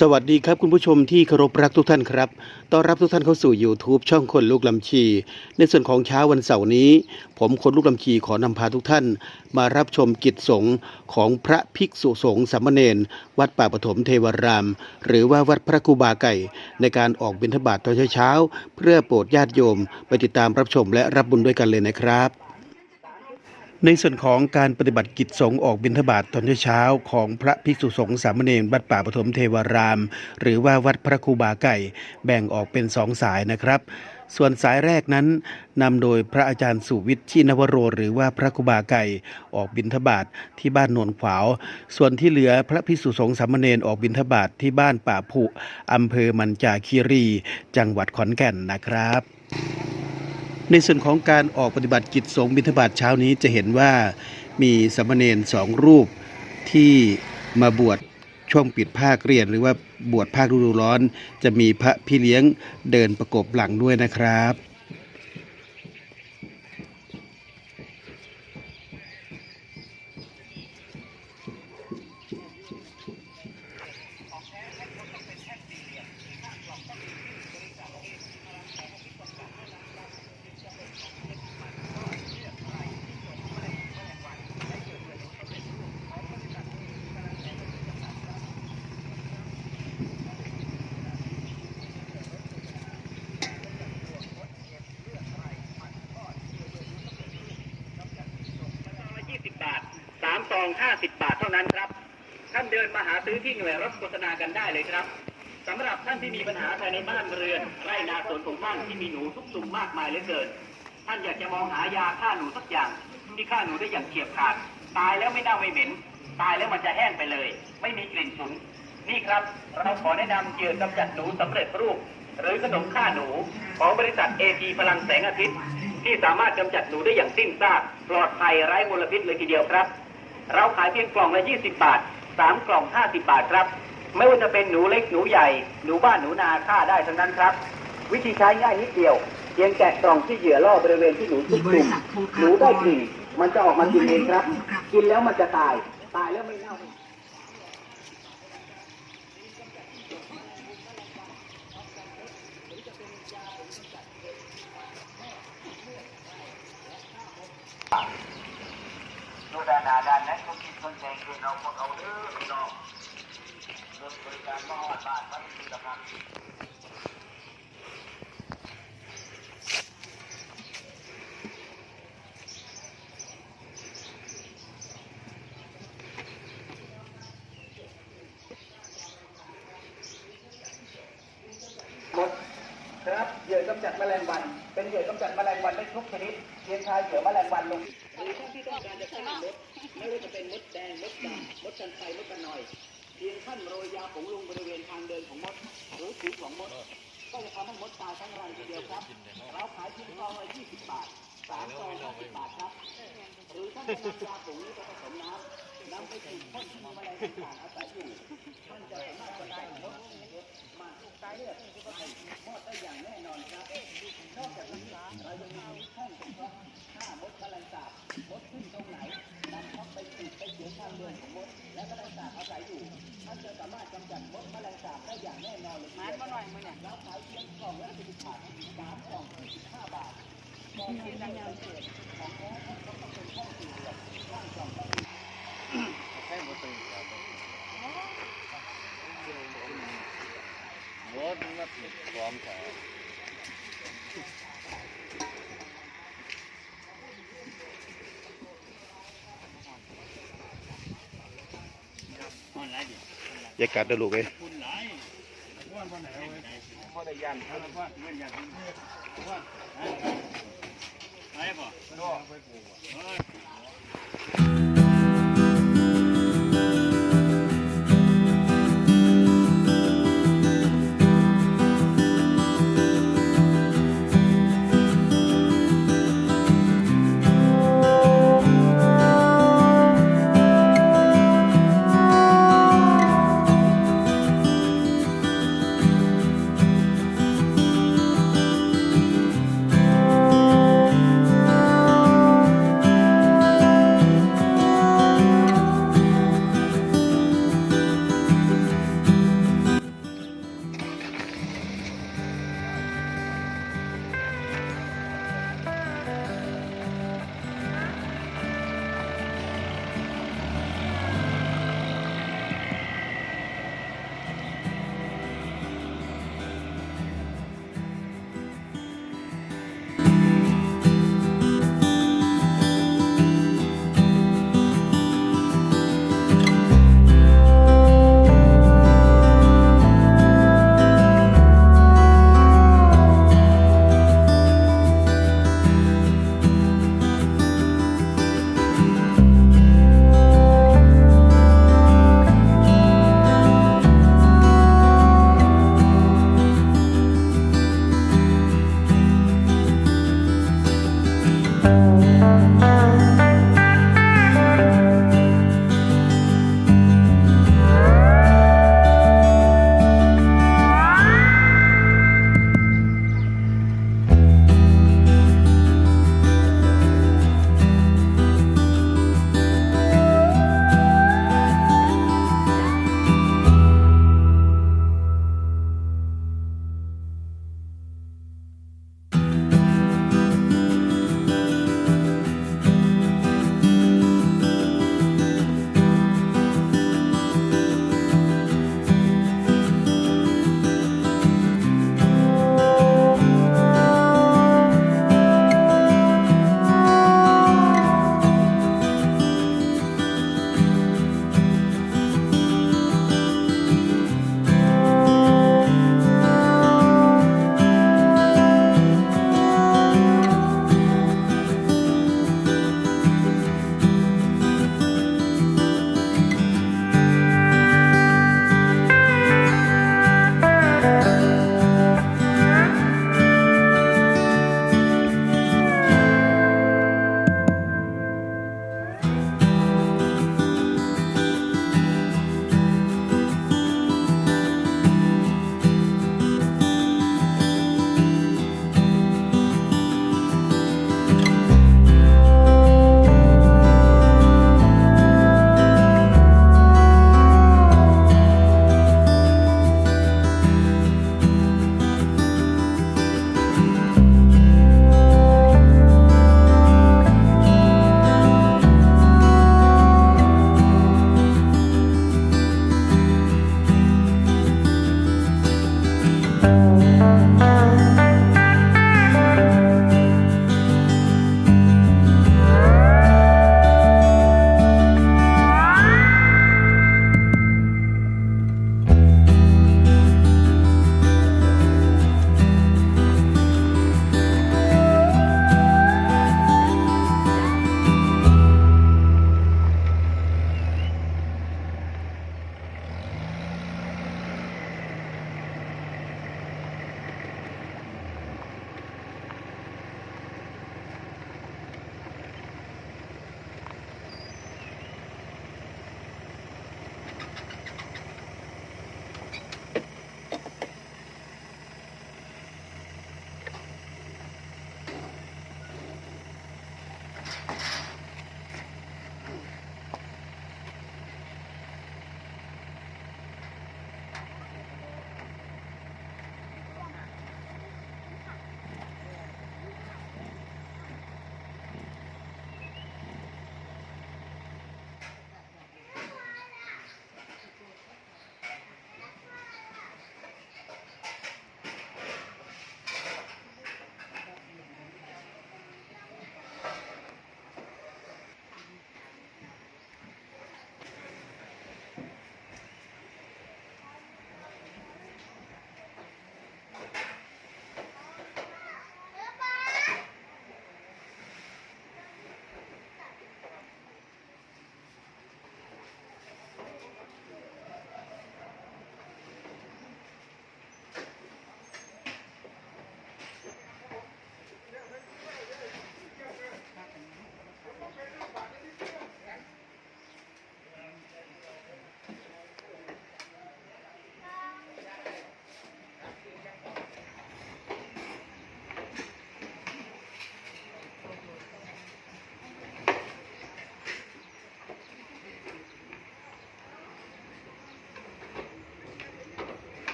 สวัสดีครับคุณผู้ชมที่เคารพรักทุกท่านครับ ต้อนรับทุกท่านเข้าสู่ YouTube ช่องคนลูกลำชี ในส่วนของเช้าวันเสาร์นี้ ผมคนลูกลำชีขอนำพาทุกท่าน มารับชมกิจสงฆ์ของพระภิกษุสงฆ์สามเณรวัดป่าปฐมเทวราม หรือว่าวัดพระกูบาไก่ ในการออกบิณฑบาตตอนเช้าเพื่อโปรดญาติโยม ไปติดตามรับชมและรับบุญด้วยกันเลยนะครับ ในส่วนของการปฏิบัติกิจสงฆ์ออกบิณฑบาตตอนเช้าของพระภิกษุสงฆ์สามเณรวัดป่าปฐมเทวาราม หรือว่าวัดพระครูบาไก่ แบ่งออกเป็นสองสายนะครับ ส่วนสายแรกนั้นนำโดยพระอาจารย์สุวิทย์ชินวโร หรือว่าพระครูบาไก่ออกบิณฑบาตที่บ้านโนนขวาว ส่วนที่เหลือพระภิกษุสงฆ์สามเณรออกบิณฑบาตที่บ้านป่าผุอำเภอมันจาคีรี จังหวัดขอนแก่นนะครับ ในส่วนของการออกปฏิบัติกิจสงฆ์บิณฑบาตเช้านี้จะเห็นว่ามีสามเณรสองรูปที่มาบวชช่วงปิดภาคเรียน หรือว่าบวชภาคฤดูร้อน จะมีพระพี่เลี้ยงเดินประกบหลังด้วยนะครับาทสามซอง 50 บาทเท่านั้นครับ ท่านเดินมาหาซื้อที่หน่วยรถโฆษณากันได้เลยครับสำหรับท่านที่มีปัญหาภายในบ้านเรือน ไร่นาสวนของท่านที่มีหนูทุกซุมมากมายเหลือเกิน ท่านอยากจะมองหายาฆ่าหนูสักอย่าง ที่ฆ่าหนูได้อย่างเฉียบขาด ตายแล้วไม่เน่าไม่เหม็น ตายแล้วมันจะแห้งไปเลย ไม่มีกลิ่นฉุน นี่ครับเราขอแนะนำเหยื่อกำจัดหนูสำเร็จรูป หรือขนมฆ่าหนูของบริษัทเอทีพลังแสงอาทิตย์ที่สามารถกำจัดหนูได้อย่างสิ้นซากปลอดภัยไร้มลพิษเลยทีเดียวครับ เราขายเพียงกล่องละ 20 บาท 3 กล่อง 50 บาทครับ ไม่ว่าจะเป็นหนูเล็กหนูใหญ่ หนูบ้านหนูนาฆ่าได้ทั้งนั้นครับ วิธีใช้ง่ายนิดเดียวเพียงแกะกล่องที่เหยื่อล่อบริเวณที่หนูทุกกลุ่มหนูได้กลิ่นมันจะออกมากินเองครับ กินแล้วมันจะตาย ตายแล้วไม่เน่า ดูด้านหน้าด้านนั้นก็คิดคนแจงคือเราพวกเราเด้อพี่น้องเรื่องบริการมาหอดบ้านมันมีกำลังหมดครับเหยื่อกำจัดแมลงวัน เป็นเหยื่อกำจัดแมลงวันได้ทุกชนิดเพียงทายเหยื่อแมลงวันลง มดไม่ว่าจะเป็นมดแดงมดดำมดชันไฟมดกระหน่อย เพียงท่านโรยยาผงลงบริเวณทางเดินของมดหรือผิวของมด ก็จะทำให้มดตายทั้งรังทีเดียวครับ เราขายเพียงซองละ20 บาทสามซอง50บาทครับ หรือท่านจะนำยาผงนี้ไปผสมน้ำนำไปฉีดพ่นที่มีแมลงต่างๆอาศัยอยู่ท่านจะสามารถกระจายมดมาตายเลือดก็ให้มอดได้อย่างแน่นอนครับนอกจากนี้เรายังมีห้องเฉพาะฆ่ามดแมลงสาบมดขึ้น อย่ากัดนะลูกเอ้ยพ่อได้ยันครับ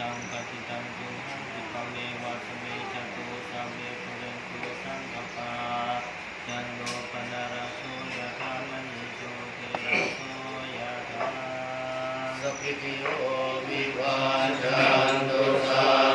ตังปฏิตังตุหังติปเมวะสเมจตุสัมเมปุเรนตุสังกปาจันโลปนารโสยะธามณิโจเทระโสยะธาสกิติโยวิวาจันตุสา